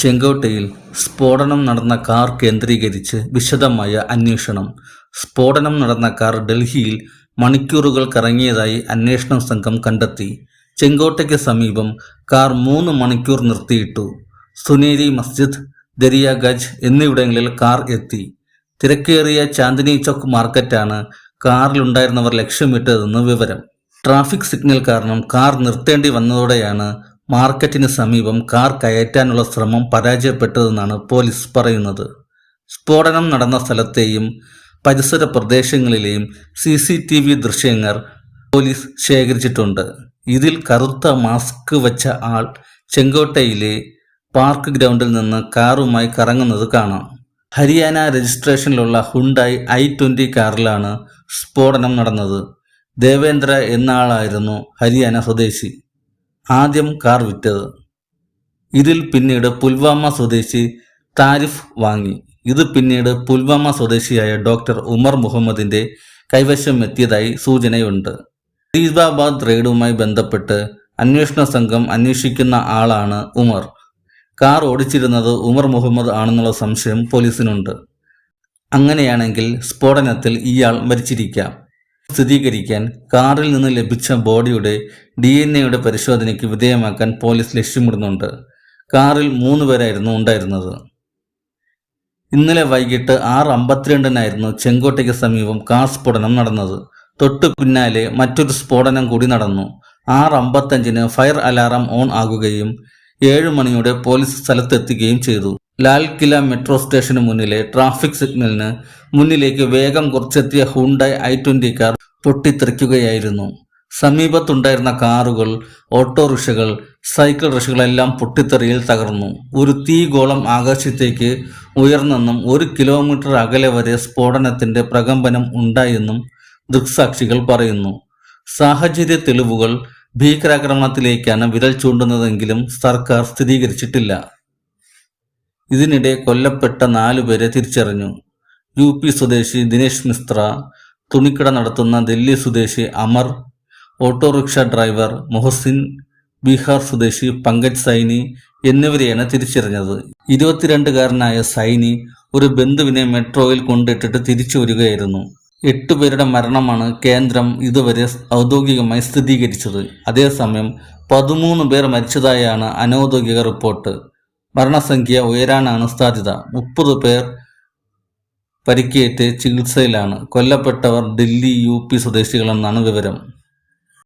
ചെങ്കോട്ടയിൽ സ്ഫോടനം നടന്ന കാർ കേന്ദ്രീകരിച്ച് വിശദമായ അന്വേഷണം. സ്ഫോടനം നടന്ന കാർ ഡൽഹിയിൽ മണിക്കൂറുകൾ കറങ്ങിയതായി അന്വേഷണ സംഘം കണ്ടെത്തി. ചെങ്കോട്ടയ്ക്ക് സമീപം കാർ മൂന്ന് മണിക്കൂർ നിർത്തിയിട്ടു. സുനേരി മസ്ജിദ് ദരിയാഗഞ്ച് എന്നിവിടങ്ങളിൽ കാർ എത്തി. തിരക്കേറിയ ചാന്ദിനി ചൗക്ക് മാർക്കറ്റാണ് കാറിലുണ്ടായിരുന്നവർ ലക്ഷ്യമിട്ടതെന്ന് വിവരം. ട്രാഫിക് സിഗ്നൽ കാരണം കാർ നിർത്തേണ്ടി വന്നതോടെയാണ് മാർക്കറ്റിന് സമീപം കാർ കയറ്റാനുള്ള ശ്രമം പരാജയപ്പെട്ടതെന്നാണ് പോലീസ് പറയുന്നത്. സ്ഫോടനം നടന്ന സ്ഥലത്തെയും പരിസര പ്രദേശങ്ങളിലെയും സി സി ടി വി ദൃശ്യങ്ങൾ പോലീസ് ശേഖരിച്ചിട്ടുണ്ട്. ഇതിൽ കറുത്ത മാസ്ക് വെച്ച ആൾ ചെങ്കോട്ടയിലെ പാർക്ക് ഗ്രൗണ്ടിൽ നിന്ന് കാറുമായി കറങ്ങുന്നത് കാണാം. ഹരിയാന രജിസ്ട്രേഷനിലുള്ള ഹുണ്ടായി ഐ ട്വന്റി കാറിലാണ് സ്ഫോടനം നടന്നത്. ദേവേന്ദ്ര എന്ന ആളായിരുന്നു ഹരിയാന സ്വദേശി. ആദ്യം കാർ വിറ്റത്. ഇതിൽ പിന്നീട് പുൽവാമ സ്വദേശി താരിഫ് വാങ്ങി. ഇത് പിന്നീട് പുൽവാമ സ്വദേശിയായ ഡോക്ടർ ഉമർ മുഹമ്മദിന്റെ കൈവശം എത്തിയതായി സൂചനയുണ്ട്. ഫരീദാബാദ് റെയ്ഡുമായി ബന്ധപ്പെട്ട് അന്വേഷണ സംഘം അന്വേഷിക്കുന്ന ആളാണ് ഉമർ. കാർ ഓടിച്ചിരുന്നത് ഉമർ മുഹമ്മദ് ആണെന്നുള്ള സംശയം പോലീസിനുണ്ട്. അങ്ങനെയാണെങ്കിൽ സ്ഫോടനത്തിൽ ഇയാൾ മരിച്ചിരിക്കാം. സ്ഥിരീകരിക്കാൻ കാറിൽ നിന്ന് ലഭിച്ച ബോഡിയുടെ ഡി എൻ എയുടെ പരിശോധനയ്ക്ക് വിധേയമാക്കാൻ പോലീസ് ലക്ഷ്യമിടുന്നുണ്ട്. കാറിൽ മൂന്ന് പേരായിരുന്നു ഉണ്ടായിരുന്നത്. ഇന്നലെ വൈകിട്ട് ആറ് അമ്പത്തിരണ്ടിനായിരുന്നു ചെങ്കോട്ടയ്ക്ക് സമീപം കാർ സ്ഫോടനം നടന്നത്. തൊട്ടു പിന്നാലെ മറ്റൊരു സ്ഫോടനം കൂടി നടന്നു. ആറ് അമ്പത്തഞ്ചിന് ഫയർ അലാറം ഓൺ ആകുകയും ഏഴ് മണിയോടെ പോലീസ് സ്ഥലത്തെത്തുകയും ചെയ്തു. ലാൽ കില മെട്രോ സ്റ്റേഷന് മുന്നിലെ ട്രാഫിക് സിഗ്നലിന് മുന്നിലേക്ക് വേഗം കുറച്ചെത്തിയ ഹുണ്ടായ് ഐ ട്വന്റി കാർ പൊട്ടിത്തെറിക്കുകയായിരുന്നു. സമീപത്തുണ്ടായിരുന്ന കാറുകൾ ഓട്ടോറിക്ഷകൾ സൈക്കിൾ റിക്ഷകളെല്ലാം പൊട്ടിത്തെറിയിൽ തകർന്നു. ഒരു തീഗോളം ആകാശത്തേക്ക് ഉയർന്നെന്നും ഒരു കിലോമീറ്റർ അകലെ വരെ സ്ഫോടനത്തിന്റെ പ്രകമ്പനം ഉണ്ടായെന്നും ദൃക്സാക്ഷികൾ പറയുന്നു. സാഹചര്യ തെളിവുകൾ ഭീകരാക്രമണത്തിലേക്കാണ് വിരൽ ചൂണ്ടുന്നതെങ്കിലും സർക്കാർ സ്ഥിരീകരിച്ചിട്ടില്ല. ഇതിനിടെ കൊല്ലപ്പെട്ട നാലുപേരെ തിരിച്ചറിഞ്ഞു. യു പി സ്വദേശി ദിനേശ് മിശ്ര തുണിക്കട നടത്തുന്ന ദില്ലി സ്വദേശി Amar auto rickshaw driver Mohsin Bihar സ്വദേശി പങ്കജ് സൈനി എന്നിവരെയാണ് തിരിച്ചറിഞ്ഞത്. ഇരുപത്തിരണ്ടുകാരനായ സൈനി ഒരു ബന്ധുവിനെ മെട്രോയിൽ കൊണ്ടിട്ടിട്ട് തിരിച്ചു വരികയായിരുന്നു. എട്ടുപേരുടെ മരണമാണ് കേന്ദ്രം ഇതുവരെ ഔദ്യോഗികമായി സ്ഥിരീകരിച്ചത്. അതേസമയം പതിമൂന്ന് പേർ മരിച്ചതായാണ് അനൗദ്യോഗിക റിപ്പോർട്ട്. മരണസംഖ്യ ഉയരാനാണ് സാധ്യത. മുപ്പത് പേർ പരിക്കേറ്റ് ചികിത്സയിലാണ്. കൊല്ലപ്പെട്ടവർ ഡൽഹി യു പി സ്വദേശികളെന്നാണ് വിവരം.